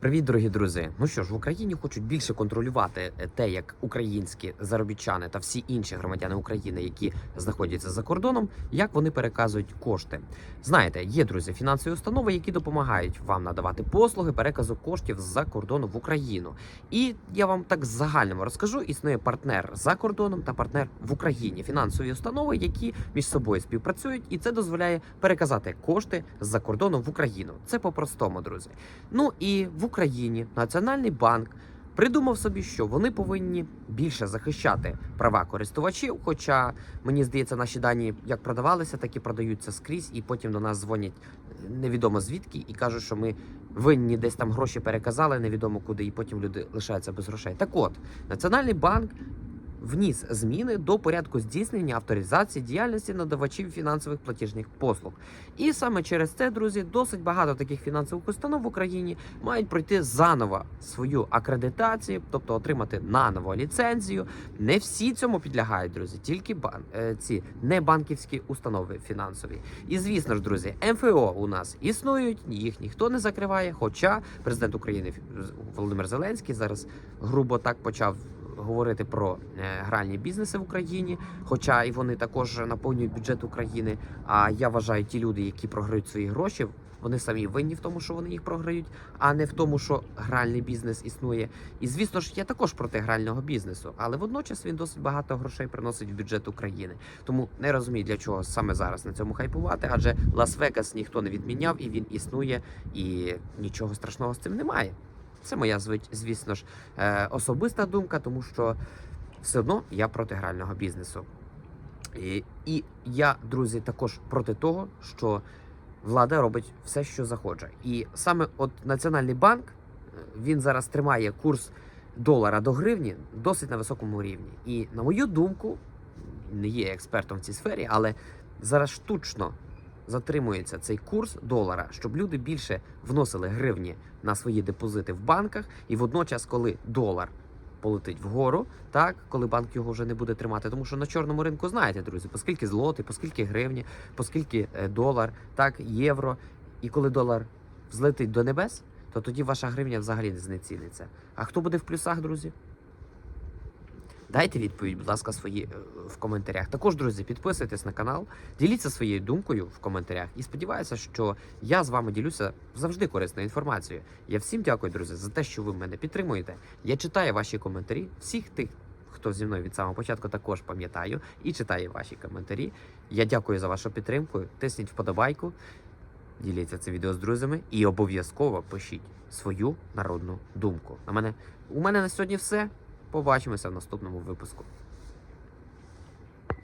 Привіт, дорогі друзі! Ну що ж, в Україні хочуть більше контролювати е, те, як українські заробітчани та всі інші громадяни України, які знаходяться за кордоном, як вони переказують кошти. Знаєте, є друзі, фінансові установи, які допомагають вам надавати послуги переказу коштів з-за кордону в Україну. І я вам так загальному розкажу: існує партнер за кордоном та партнер в Україні. Фінансові установи, які між собою співпрацюють, і це дозволяє переказати кошти з-за кордону в Україну. Це по-простому, друзі. Ну і в Україні Національний банк придумав собі, що вони повинні більше захищати права користувачів. Хоча мені здається, наші дані як продавалися, так і продаються скрізь, і потім до нас дзвонять е, невідомо звідки і кажуть, що ми винні десь там гроші переказали, невідомо куди, і потім люди лишаються без грошей. Так от, Національний банк. Вніс зміни до порядку здійснення авторизації діяльності надавачів фінансових платіжних послуг. І саме через це, друзі, досить багато таких фінансових установ в Україні мають пройти заново свою акредитацію, тобто отримати наново ліцензію. Не всі цьому підлягають, друзі, тільки бан е, ці небанківські установи фінансові. І звісно ж, друзі, МФО у нас існують, їх ніхто не закриває. Хоча президент України Володимир Зеленський зараз грубо так почав говорити про е, гральні бізнеси в Україні, хоча і вони також наповнюють бюджет України. А я вважаю, ті люди, які програють свої гроші, вони самі винні в тому, що вони їх програють, а не в тому, що гральний бізнес існує. І звісно ж, я також проти грального бізнесу, але водночас він досить багато грошей приносить в бюджет України. Тому не розумію, для чого саме зараз на цьому хайпувати, адже Лас-Вегас ніхто не відміняв і він існує, і нічого страшного з цим немає. Це моя звісно ж е, особиста думка, тому що все одно я проти грального бізнесу. І, і я, друзі, також проти того, що влада робить все, що захоче. І саме от Національний банк е, він зараз тримає курс долара до гривні досить на високому рівні. І на мою думку, не є експертом в цій сфері, але зараз штучно затримується цей курс долара, щоб люди більше вносили гривні на свої депозити в банках, і водночас, коли долар полетить вгору, так коли банк його вже не буде тримати, тому що на чорному ринку знаєте, друзі, поскільки злоти, поскільки гривні, поскільки е, долар, так євро, і коли долар взлетить до небес, то тоді ваша гривня взагалі не знеціниться. А хто буде в плюсах, друзі? Дайте відповідь, будь ласка, свої е, в коментарях. Також, друзі, підписуйтесь на канал, діліться своєю думкою в коментарях. І сподіваюся, що я з вами ділюся завжди корисною інформацією. Я всім дякую, друзі, за те, що ви мене підтримуєте. Я читаю ваші коментарі. Всіх тих, хто зі мною від самого початку, також пам'ятаю і читаю ваші коментарі. Я дякую за вашу підтримку. Тисніть вподобайку, діліться це відео з друзями і обов'язково пишіть свою народну думку. На мене у мене на сьогодні все. Побачимося в наступному випуску.